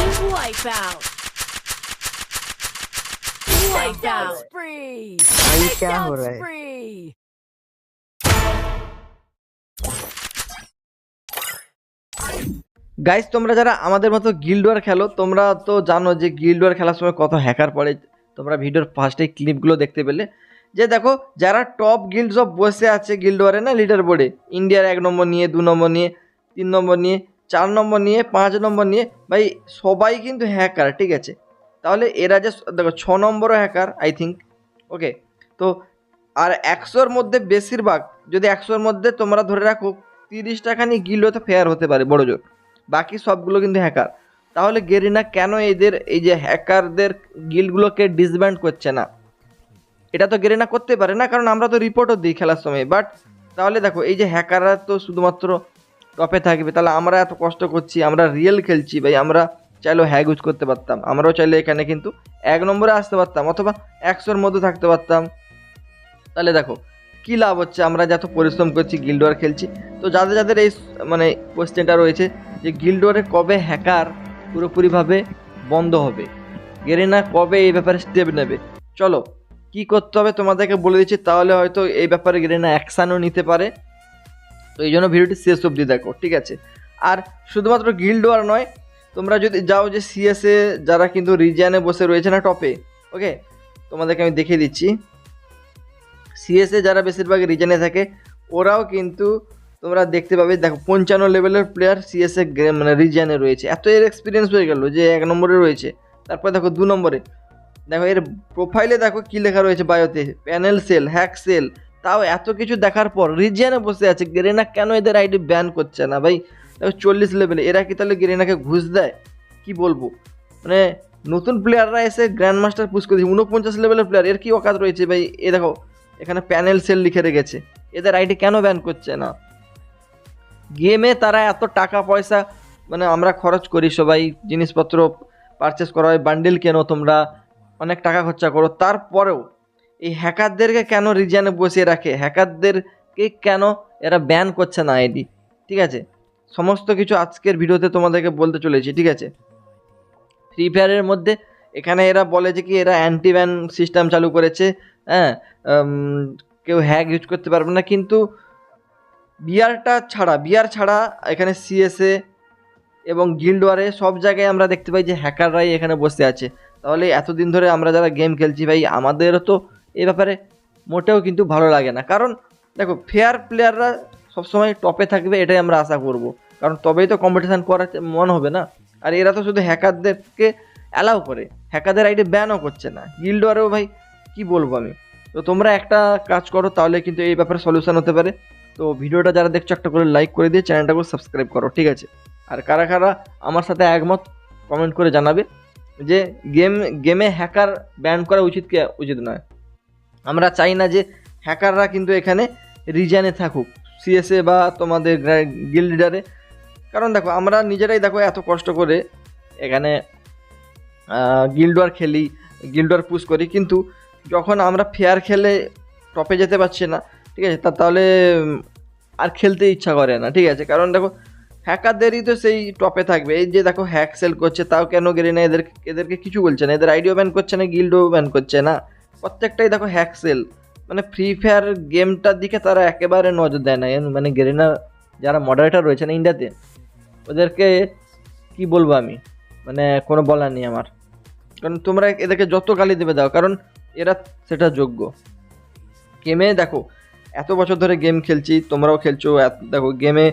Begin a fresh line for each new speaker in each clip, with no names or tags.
Wipeout. Wipeout spree.
भाई क्या हो
Takedown
रहा है
spree.
গাইস তোমরা যারা আমাদের মতো গিল্ড ওয়ার খেলো তোমরা তো জানো যে গিল্ড ওয়ার খেলার সময় কত হ্যাকার পড়ে তোমরা ভিডিওর ফার্স্টে ক্লিপগুলো দেখতে পেলে যে দেখো যারা টপ গিল্ড সব বসে আছে গিল্ড ওয়ারে না লিডার বোর্ডে ইন্ডিয়ার এক নম্বর নিয়ে দু নম্বর নিয়ে তিন নম্বর নিয়ে চার নম্বর নিয়ে, পাঁচ নম্বর নিয়ে, ভাই সবাই কিন্তু হ্যাকার ঠিক আছে? তাহলে এরা যে দেখো, ছ নম্বরও হ্যাকার আই থিঙ্ক ওকে তো, আর একশোর মধ্যে বেশিরভাগ, যদি একশোর মধ্যে তোমরা ধরে রাখো, তিরিশ টাকা নিয়ে গিল্ড হতে ফেয়ার হতে পারে, বড় জোর। বাকি সবগুলো কিন্তু হ্যাকার তাহলে গেরিনা কেন এদের, এই যে হ্যাকারদের গিল্ডগুলোকে ডিসব্যান্ড করছে না? এটা তো গেরিনা করতে পারে না, কারণ আমরা তো রিপোর্টও দিই খেলার সময়। বাট তাহলে দেখো, এই যে হ্যাকাররা তো শুধুমাত্র টপে থাকবে, তাহলে আমরা এত কষ্ট করছি, আমরা রিয়েল খেলছি ভাই, আমরা চাইলেও হ্যাগ ইউজ করতে পারতাম, আমরাও চাইলে এখানে কিন্তু এক নম্বরে আসতে পারতাম, অথবা একশোর মধ্যে থাকতে পারতাম। তাহলে দেখো, কী লাভ হচ্ছে, আমরা যত পরিশ্রম করছি গিল্ড ওয়ার খেলছি, তো যাদের যাদের এই মানে কোয়েশ্চেনটা রয়েছে, যে গিল্ড ওয়ারে কবে হ্যাকার পুরোপুরিভাবে বন্ধ হবে গেরিনা কবে এই ব্যাপারে স্টেপ নেবে? চলো, কি করতে হবে তোমাদেরকে বলে দিচ্ছি, তাহলে হয়তো এই ব্যাপারে গেরিনা অ্যাকশানও নিতে পারে তো এই জন্য ভিডিওটি শেষ অবধি দেখো, ঠিক আছে? আর শুধুমাত্র গিল্ড ওয়ার নয়, তোমরা যদি যাও যে সিএসএ যারা কিন্তু রিজিয়ানে বসে রয়েছে না টপে ওকে তোমাদেরকে আমি দেখিয়ে দিচ্ছি। সিএসএ যারা বেশিরভাগ রিজনে থাকে, ওরাও কিন্তু তোমরা দেখতে পাবে, দেখো, পঞ্চান্ন লেভেলের প্লেয়ার সিএসএ মানে রিজিয়ানে রয়েছে। এত এর এক্সপিরিয়েন্স হয়ে গেল যে এক নম্বরে রয়েছে। তারপর দেখো, দু নম্বরে। দেখো, এর প্রোফাইলে দেখো কী লেখা রয়েছে বায়োতে প্যানেল সেল হ্যাক সেল তাও এত কিছু দেখার পর রিজিয়ানে বসে আছে, গেরেনা কেন এদের আইডি ব্যান করছে না? ভাই চল্লিশ লেভেলে এরা কি তাহলে গেরেনাকে ঘুষ দেয়? কি বলব? মানে নতুন প্লেয়াররা এসে গ্র্যান্ড মাস্টার পুশ করে উনপঞ্চাশ লেভেলের প্লেয়ার এর কি অকাত রয়েছে? ভাই, এ দেখো, এখানে প্যানেল সেল লিখে রেখেছে, এদের আইডি কেন ব্যান করছে না? গেমে তারা এত টাকা পয়সা মানে আমরা খরচ করি সবাই, জিনিসপত্র পারচেস করা হয় বান্ডেল কেনো তোমরা, অনেক টাকা খরচা করো, তারপরেও এই হ্যাকারদেরকে কেন রিজিয়ানে বসিয়ে রাখে? হ্যাকারদেরকে কেন এরা ব্যান করছে না আইডি? ঠিক আছে? সমস্ত কিছু আজকের ভিডিওতে তোমাদেরকে বলতে চলেছি, ঠিক আছে? ফ্রি ফায়ারের মধ্যে এখানে এরা বলে যে কি, এরা অ্যান্টি ব্যান সিস্টেম চালু করেছে হ্যাঁ? কেউ হ্যাক ইউজ করতে পারবে না, কিন্তু বিয়ারটা ছাড়া বিয়ার ছাড়া এখানে সিএসএ এবং গিল্ড ওয়ারে সব জায়গায় আমরা দেখতে পাই যে হ্যাকাররাই এখানে বসে আছে। তাহলে এতদিন ধরে আমরা যারা গেম খেলছি ভাই, আমাদেরও তো এই ব্যাপারে মোটেও কিন্তু ভালো লাগে না। কারণ দেখো ফেয়ার প্লেয়াররা সবসময় টপে থাকবে, এটাই আমরা আশা করব। কারণ তবেই তো কম্পিটিশান করার মন হবে না। আর এরা তো শুধু হ্যাকারদেরকে অ্যালাউ করে। হ্যাকারদের আইডি ব্যানও করছে না। গিল্ড ওয়ারেও ভাই, কি বলব আমি? তো তোমরা একটা কাজ করো, তাহলে কিন্তু এই ব্যাপারে সলিউশন হতে পারে। তো ভিডিওটা যারা দেখছ, একটা করে লাইক করে দিয়ে চ্যানেলটাকে সাবস্ক্রাইব করো, ঠিক আছে? আর কারা কারা আমার সাথে একমত কমেন্ট করে জানাবে যে গেম গেমে হ্যাকার ব্যান করা উচিত কি উচিত নয়? আমরা চাই না যে হ্যাকাররা কিন্তু এখানে রিজানে থাকুক, সিএসএ বা তোমাদের গিল লিডারে কারণ দেখো, আমরা নিজেরাই দেখো এত কষ্ট করে এখানে গিল্ডওয়ার খেলি গিল্ডওয়ার পুশ করি, কিন্তু যখন আমরা ফেয়ার খেলে টপে যেতে পারছি না, ঠিক আছে, তা তাহলে আর খেলতে ইচ্ছা করে না, ঠিক আছে। কারণ দেখো, হ্যাকারদেরই তো সেই টপে থাকবে। এই যে দেখো হ্যাক সেল করছে, তাও কেন গেলে না এদের এদেরকে কিছু বলছে না। এদের আইডিও ব্যান করছে না গিল্ডও ব্যান করছে না। প্রত্যেকটাই দেখো হ্যাক সেল মানে ফ্রি ফায়ার গেমটার দিকে তারা একেবারে নজর দেয় না। মানে গেরিনা যারা মডারেটার রয়েছে না ইন্ডিয়াতে, ওদেরকে কি বলব আমি? মানে কোনো বলার নেই আমার। কারণ তোমরা এদেরকে যত গালি দেবে দাও, কারণ এরা সেটা যোগ্য। গেমে দেখো, এত বছর ধরে গেম খেলছি, তোমরাও খেলছো দেখো গেমে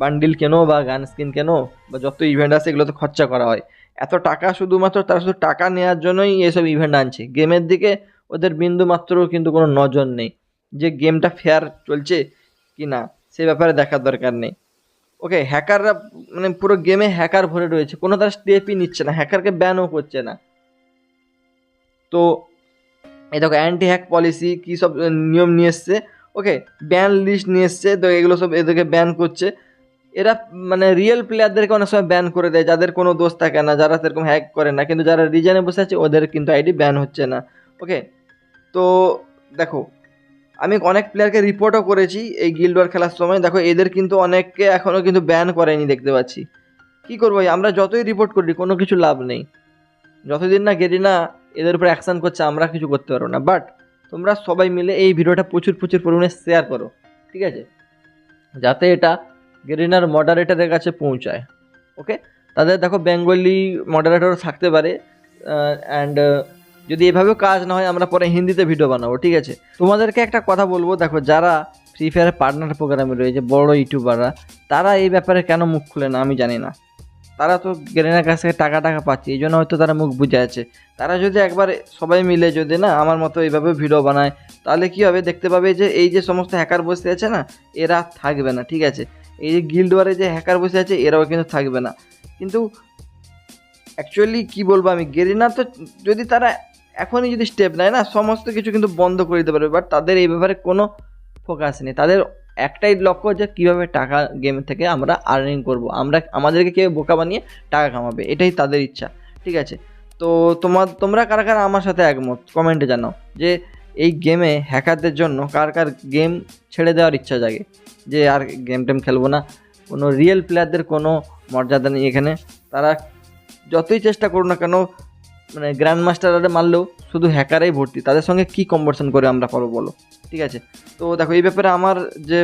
বান্ডিল কেন বা গান স্কিন কেন বা যত ইভেন্ট আছে এগুলো তো খরচা করা হয়। এত টাকা শুধুমাত্র তারা শুধু টাকা নেওয়ার জন্যই এসব ইভেন্ট আনছে। গেমের দিকে ওদের বিন্দু মাত্র কিন্তু কোনো নজর নেই। যে গেমটা ফেয়ার চলছে কি না, সে ব্যাপারে দেখার দরকার নেই। ওকে হ্যাকাররা মানে পুরো গেমে হ্যাকার ভরে রয়েছে। কোনো তারা স্টেপই নিচ্ছে না হ্যাকারকে ব্যানও করছে না। তো, এই দেখো অ্যান্টি হ্যাক পলিসি কী সব নিয়ম নিয়ে এসছে? ওকে ব্যান লিস্ট নিয়ে এসছে, তো এগুলো সব এদেরকে ব্যান করছে। এরা মানে রিয়েল প্লেয়ারদেরকে অনেক সময় ব্যান করে দেয়, যাদের কোনো দোষ থাকে না, যারা সেরকম হ্যাক করে না, কিন্তু যারা রিজনে বসে আছে, ওদের কিন্তু আইডি ব্যান হচ্ছে না। ওকে তো দেখো, আমি অনেক প্লেয়ারকে রিপোর্টও করেছি এই গিল্ড ওয়ার খেলার সময়। দেখো, এদের কিন্তু অনেককে এখনও কিন্তু ব্যান করেনি দেখতে পাচ্ছি। কী করব আমরা যতই রিপোর্ট করি, কোনো কিছু লাভ নেই। যতদিন না গেরিনা এদের উপর অ্যাকশান করছে, আমরা কিছু করতে পারব না। বাট তোমরা সবাই মিলে এই ভিডিওটা প্রচুর প্রচুর পরিমাণে শেয়ার করো, ঠিক আছে? যাতে এটা গেরিনার মডারেটারের কাছে পৌঁছায় ওকে তাদের দেখো, বেঙ্গলি মডারেটরও থাকতে পারে অ্যান্ড যদি এভাবেও কাজ না হয়, আমরা পরে হিন্দিতে ভিডিও বানাবো, ঠিক আছে? তোমাদেরকে একটা কথা বলব, দেখো, যারা ফ্রি ফায়ার পার্টনার প্রোগ্রামে রয়েছে, বড় ইউটিউবাররা তারা এই ব্যাপারে কেন মুখ খুলে না, আমি জানি না। তারা তো গেরিনার কাছ থেকে টাকা টাকা পাচ্ছে, এই জন্য হয়তো তারা মুখ বুঝে আছে। তারা যদি একবার সবাই মিলে যদি না, আমার মতো এইভাবে ভিডিও বানায়, তাহলে কি হবে? দেখতে পাবে যে এই যে সমস্ত হ্যাকার বসে আছে না, এরা থাকবে না, ঠিক আছে? এই যে গিল্ড ওয়ারে যে হ্যাকার বসে আছে, এরাও কিন্তু থাকবে না। কিন্তু অ্যাকচুয়ালি কি বলব আমি গেরিনা তো যদি তারা এখনই যদি স্টেপ নেয় না, সমস্ত কিছু কিন্তু বন্ধ করে দিতে পারবে বাট তাদের এই ব্যাপারে কোনো ফোকাস নেই। তাদের একটাই লক্ষ্য যে কীভাবে টাকা গেম থেকে আমরা আর্নিং করব। আমরা, আমাদেরকে কেউ বোকা বানিয়ে টাকা কামাবে, এটাই তাদের ইচ্ছা, ঠিক আছে? তো তোমার, তোমরা কারা কারা আমার সাথে একমত? কমেন্টে জানাও যে এই গেমে হ্যাকারদের জন্য কার কার গেম ছেড়ে দেওয়ার ইচ্ছা জাগে। যে আর গেম টেম খেলব না, কোনো রিয়েল প্লেয়ারদের কোনো মর্যাদা নেই এখানে। তারা যতই চেষ্টা করুক না কেন মানে গ্র্যান্ড মাস্টাররা মারলেও শুধু হ্যাকারাই ভর্তি। তাদের সঙ্গে কী কম্পারিশন করে আমরা পারব বলো? ঠিক আছে? তো দেখো, এই ব্যাপারে আমার যে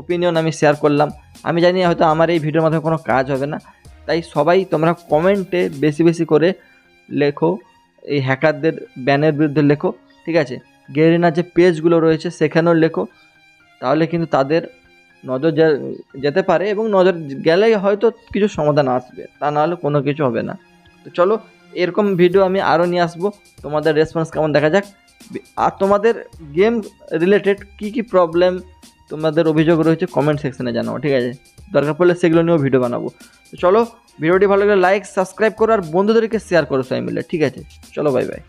ওপিনিয়ন আমি শেয়ার করলাম, আমি জানি হয়তো আমার এই ভিডিওর মাধ্যমে কোনো কাজ হবে না। তাই সবাই তোমরা কমেন্টে বেশি বেশি করে লেখো, এই হ্যাকারদের ব্যানের বিরুদ্ধে লেখো, ঠিক আছে? গেরিনার যে পেজগুলো রয়েছে সেখানেও লেখো। তাহলে কিন্তু তাদের নজর যেতে পারে এবং নজর গেলেই হয়তো কিছু সমাধান আসবে। তা নাহলে কোনো কিছু হবে না। তো চলো এরকম ভিডিও আমি আরও নিয়ে আসব। তোমাদের রেসপন্স কেমন দেখা যাক। আর তোমাদের গেম রিলেটেড কি কি প্রবলেম তোমাদের অভিযোগ রয়েছে কমেন্ট সেকশনে জানাও, ঠিক আছে? দরকার পড়লে সেগুলো নিয়েও ভিডিও বানাবো। তো চলো ভিডিওটি ভালো লাগলে লাইক সাবস্ক্রাইব করো, আর বন্ধুদেরকে শেয়ার করো সবাই মিলে ঠিক আছে? চলো বাই বাই